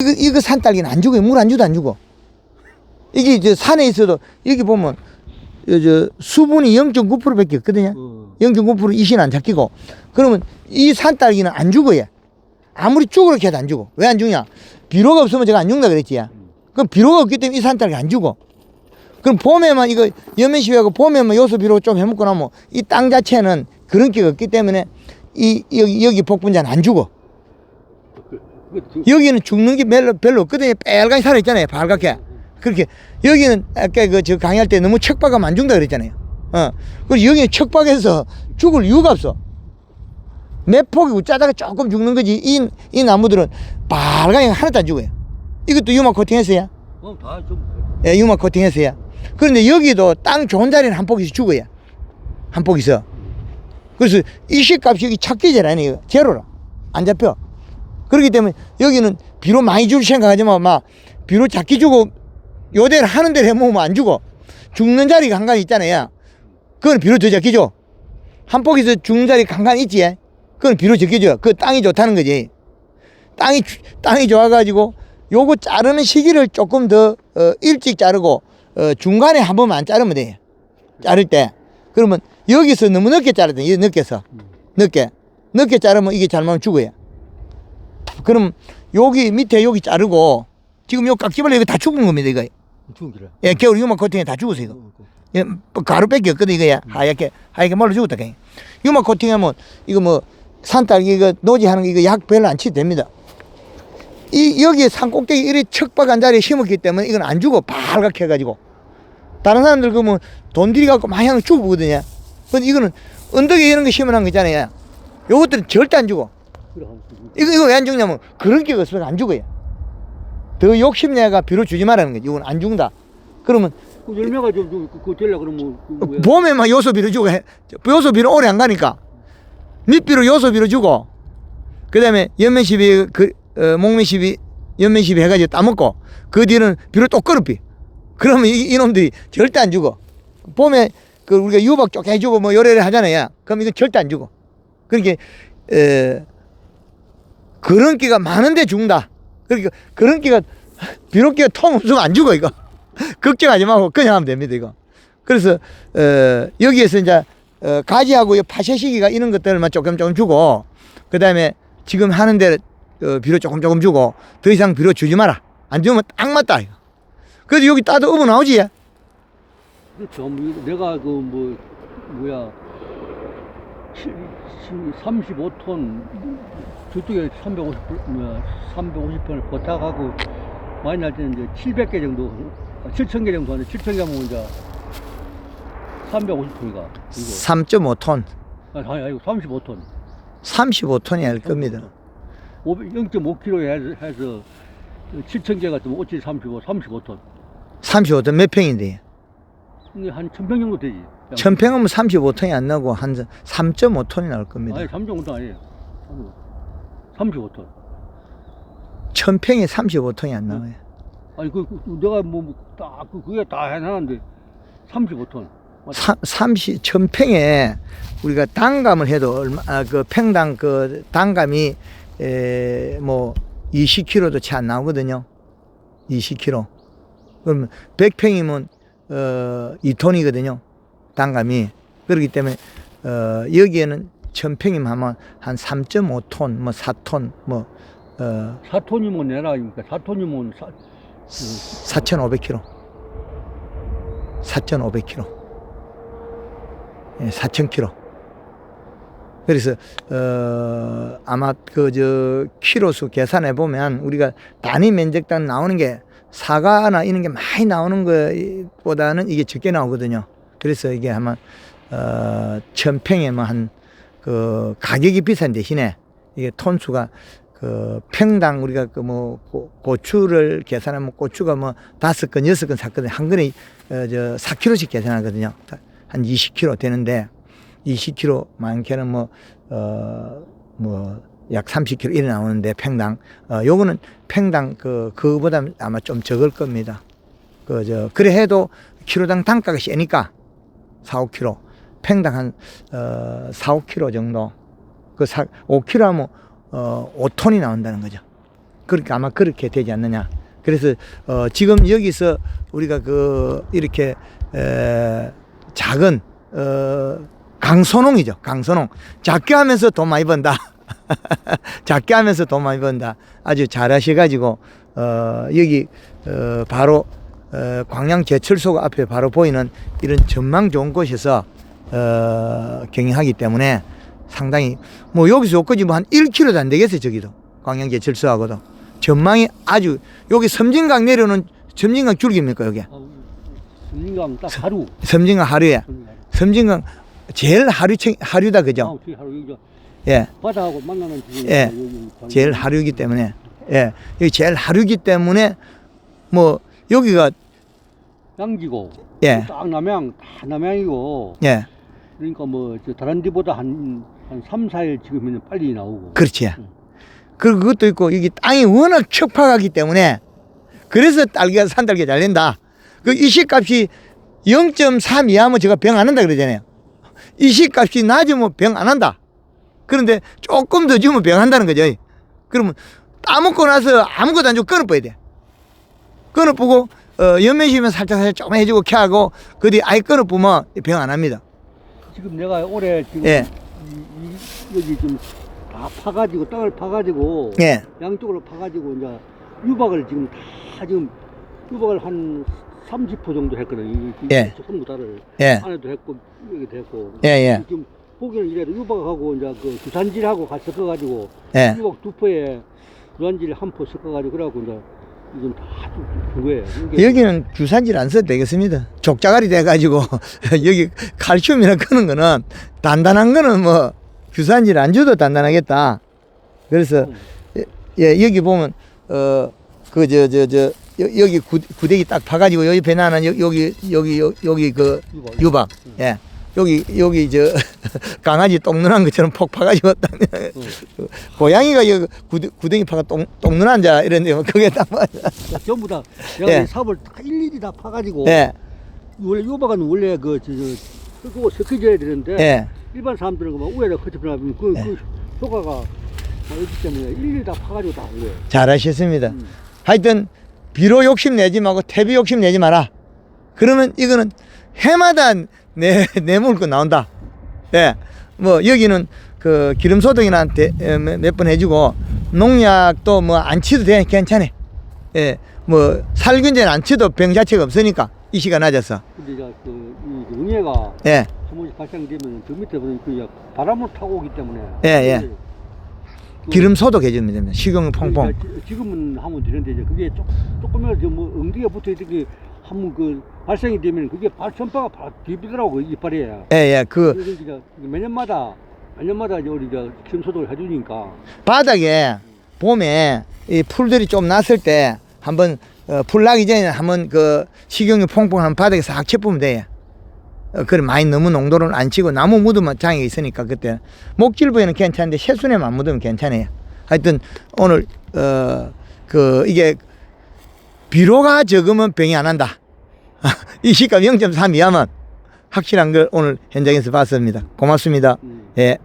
이거, 이거 산 딸기는 안 죽어요. 물 안 주도 안 죽어. 이게 저 산에 있어도 여기 보면 저, 저 수분이 0.9%밖에 없거든요. 어. 0.9% 이신 안 잡히고 그러면 이 산 딸기는 안 죽어요. 아무리 죽으려 해도 안 죽어. 왜 안 죽냐? 비료가 없으면 제가 안 죽는다 그랬지. 그럼 비료가 없기 때문에 이 산 딸기 안 죽어. 그럼 봄에만 이거 연면시하고 봄에만 요소 비료 좀 해먹고 나면 이 땅 자체는 그런 기가 없기 때문에 이 여기, 여기 복분자는 안 죽어. 여기는 죽는 게 별로, 별로 없거든요. 빨간 살아 있잖아요. 빨갛게. 그렇게. 여기는 아까 그 저 강의할 때 너무 척박하면 안 죽는다 그랬잖아요. 어. 그리고 여기는 척박해서 죽을 이유가 없어. 몇 폭이고 짜다가 조금 죽는 거지. 이, 이 나무들은 빨갛게 하나도 안 죽어요. 이것도 유막 코팅했어요. 어, 다 좀. 예, 유막 코팅했어요. 그런데 여기도 땅 좋은 자리는 한 폭이서 죽어요. 한 폭이서. 그래서 이식값이 여기 착기제라니. 제로라. 안 잡혀. 그렇기 때문에 여기는 비료 많이 줄 생각하지만 막 비료 작게 주고 요대로 하는 대로 해먹으면 안 죽어. 죽는 자리가 한간 있잖아요. 그건 비료 더 작게 줘. 한 폭에서 죽는 자리 간간 있지. 그건 비료 적게 줘. 그 땅이 좋다는 거지. 땅이, 주- 땅이 좋아가지고 요거 자르는 시기를 조금 더 어, 일찍 자르고 어, 중간에 한 번만 안 자르면 돼. 자를 때. 그러면 여기서 너무 늦게 자르든 이 늦게서 늦게 늦게 자르면 이게 잘못하면 죽어요. 그럼 여기 밑에 여기 자르고 지금 요 깍지벌레 이거 다 죽은 겁니다 이거. 죽은 길에. 예, 겨울 유막 코팅에 다 죽었어 이거. 예, 뭐 가루밖에 없거든 이거야. 하얗게 하얗게 말라 죽었다 그냥. 유막 코팅하면 이거 뭐 산딸기 이거 노지하는 거 이거 약 별로 안 치도 됩니다. 이 여기에 산 꼭대기 이리 척박한 자리에 심었기 때문에 이건 안 죽어 발갛게 해가지고 다른 사람들 그러면 돈 들이 갖고 많이 하는 거 죽거든요. 근데 이거는 언덕에 이런 거 심어놓은 거 있잖아요. 요것들은 절대 안 죽어. 이거 이거 왜 안 죽냐면 그런 게 없으면 안 죽어요. 더 욕심내가 비료 주지 말라는 거지. 이건 안 죽는다. 그러면 그 열매가 좀, 좀, 그, 그, 되려 그러면, 그, 뭐야. 봄에만 요소 비료 주고 해. 요소 비료 오래 안 가니까 밑비료 요소 비료 주고 그다음에 연면시비 그 어, 목면시비 연면시비 해가지고 따먹고 그 뒤는 비료 또 끌어비. 그러면 이, 이놈들이 절대 안 죽어. 봄에 그 우리가 유박 쪽 해주고 뭐 요래를 하잖아요. 그럼 이건 절대 안 죽어. 그러니까 에, 그런 끼가 많은데 죽는다. 그러니까 그런 끼가 비록 끼가 통 없으면 안 죽어 이거. 걱정하지 말고 그냥 하면 됩니다 이거. 그래서 어, 여기에서 이제 어, 가지하고 이 파쇄 시기가 이런 것들만 조금 조금 주고 그 다음에 지금 하는 대로 어, 비료 조금 조금 주고 더 이상 비료 주지 마라. 안 주면 딱 맞다 이거. 그래도 여기 따도 업어 나오지. 그렇죠. 뭐, 내가 그, 뭐, 뭐야. 35톤, 저쪽에 350, 뭐야, 350톤을 버타가고, 많이 날 때는 이제 700개 정도, 7,000개 정도 하는데, 7,000개 하면 이제 350톤이가. 이거. 3.5톤, 아니, 아니, 아니, 35톤. 35톤이 할 겁니다. 0.5kg 해서, 해서 7,000개가 좀 5, 7, 35, 35톤. 35톤 몇 평인데? 이게 한 1,000평 정도 되지. 천평하면 35톤이 안 나고 한 3.5톤이 나올 겁니다. 아니, 3.5톤 아니에요. 35톤. 천평에 35톤이 안 나와요. 아니, 그, 그 내가 뭐, 뭐 딱, 그, 그게 다 해놨는데, 35톤. 사, 30, 천평에 우리가 단감을 해도 얼마, 아, 그 평당 그 단감이 에, 뭐 20kg도 채 안 나오거든요. 20kg. 그러면 100평이면 어, 2톤이거든요. 단감이. 그렇기 때문에 어, 여기에는 천평이면 하면 한 3.5톤, 뭐 4톤, 뭐 어, 4톤이면 내라, 아닙니까? 4톤이면 사, 4,500kg. 4,500kg. 예, 4,000kg. 그래서 어 아마 그 저 키로수 계산해 보면 우리가 단위 면적당 나오는 게 사과나 이런 게 많이 나오는 것보다는 이게 적게 나오거든요. 그래서 이게 아마 어 천평에 뭐 한 그 가격이 비싼 대신에 이게 톤수가 그 평당 우리가 그 뭐 고추를 계산하면 고추가 뭐 다섯 건 여섯 건 샀거든요. 한 건에 어저 4kg씩 계산하거든요. 한 20kg 되는데 20kg 많게는 뭐 어 뭐약 30kg 이래 나오는데 평당 어 요거는 평당 그 그거보다 아마 좀 적을 겁니다. 그 저 그래 해도 키로당 단가가 세니까 4, 5kg 평당 한 어 4, 5kg 정도 그 4, 5kg 하면 어 5톤이 나온다는 거죠. 그렇게 아마 그렇게 되지 않느냐. 그래서 어 지금 여기서 우리가 그 이렇게 에 작은 어 강선홍이죠. 강선홍. 작게 하면서 돈 많이 번다. 작게 하면서 돈 많이 번다. 아주 잘하셔가지고 어 여기 어 바로 어 광양 제철소 앞에 바로 보이는 이런 전망 좋은 곳에서 어 경영하기 때문에 상당히 뭐 여기서 여기까지 뭐 한 1km도 안 되겠어요 저기도. 광양 제철소하고도. 전망이 아주 여기 섬진강 내려오는 섬진강 줄기입니까 여기? 승진강 딱 하루. 섬진강 승진강. 섬진강 제일 하류 하류다 그죠? 여기 저 예. 바다하고 만나는 예. 제일 하류이기 때문에. 예. 여기 제일 하류이기 때문에 뭐 여기가 양지고 예. 딱 남양 다 남양이고 예 그러니까 뭐저 다른 데보다 한 한 3, 4일 지금은 빨리 나오고. 그렇지. 응. 그리고 그것도 있고 여기 땅이 워낙 척박하기 때문에 그래서 딸기가 산딸기 잘 된다. 그 이식값이 0.3 이하면 제가 병 안 한다 그러잖아요. 이식값이 낮으면 병 안 한다. 그런데 조금 더 주면 병 한다는 거죠. 그러면 따먹고 나서 아무것도 안 주고 끊어버야 돼. 끊어보고 어, 연면시면 살짝 살짝 조금 해주고 켜하고 그뒤 아예 끊어보면 병 안 합니다 지금 내가 올해 지금 예. 이, 이, 여기 좀다 파가지고 땅을 파가지고 예. 양쪽으로 파가지고 이제 유박을 지금 다 지금 유박을 한 30% 정도 했거든. 이, 이 예. 전부 다를 예. 안에도 했고 여기도 했고. 예, 예. 지금 보기는 이래도 유박하고 이제 그 주산질하고 같이 섞어가지고 예. 유박 두 포에 주산질 한 포 섞어가지고 그래갖고 이제 지금 다준 거예요. 이게 여기는 주산질 안 써도 되겠습니다. 족자갈이 돼가지고 여기 칼슘이나 그런 거는 단단한 거는 뭐 주산질 안 줘도 단단하겠다. 그래서 음. 예, 예, 여기 보면 어 그 저 저 저 여기 구, 구데기 딱 봐가지고 여기 배나는 여- 여기 여기 여- 여기 그 유박. 유박 예 여기 여기 저 강아지 똥 누난 것처럼 폭 파가지고 딱 응. 고양이가 여기 구덩, 구덩이 파가 똥, 똥 누난 자 이런데 뭐 그게 딱 맞아. 전부 다 내가 예. 이 삽을 다 일일이 다 파가지고 예, 원래 유박은 원래 그, 저, 저, 끄고 섞어줘야 되는데, 예. 일반 사람들은 그만 우에다 흩어버리면 그, 그 효과가 있기 때문에 일일이 다 파가지고 다한 거예요. 잘하셨습니다. 음. 하여튼 비로 욕심 내지 말고 태비 욕심 내지 마라. 그러면 이거는 해마다 내 내물 거 나온다. 예. 뭐 여기는 그 기름 소독이나 몇 번 해주고 농약도 뭐 안 치도 돼 괜찮아. 예. 뭐 살균제는 안 치도 병 자체가 없으니까 이 시간 낮아서. 근데 그, 이 응애가 예. 한 번씩 발생되면 저 밑에 보면 그 바람을 타고 오기 때문에. 예, 예. 그- 기름 소독해 주면 됩니다. 퐁퐁. 그러니까 지- 지금은 하면 되는데 이제 그게 조, 조금이라도 뭐 엉덩이가 붙어 있는 한번 그 발생이 되면 그게 발 전파가 바로 비비더라고 이빨에. 예, 예. 그 그래서 이제 매년마다 매년마다 이제 우리 저 기름 소독을 해주니까 바닥에 봄에 이 풀들이 좀 났을 때 한번 어, 풀 나기 전에 한번 그 식용유 퐁퐁 한 바닥에 싹 쳐보면 돼요. 어, 그래 많이 너무 농도를 안 치고 나무 묻으면 장애 있으니까 그때 목질 부에는 괜찮은데 새순에만 묻으면 괜찮아요. 하여튼 오늘 어 그 이게 비료가 적으면 병이 안 한다. 이 시값 0.3 이하면 확실한 걸 오늘 현장에서 봤습니다. 고맙습니다. 음. 예.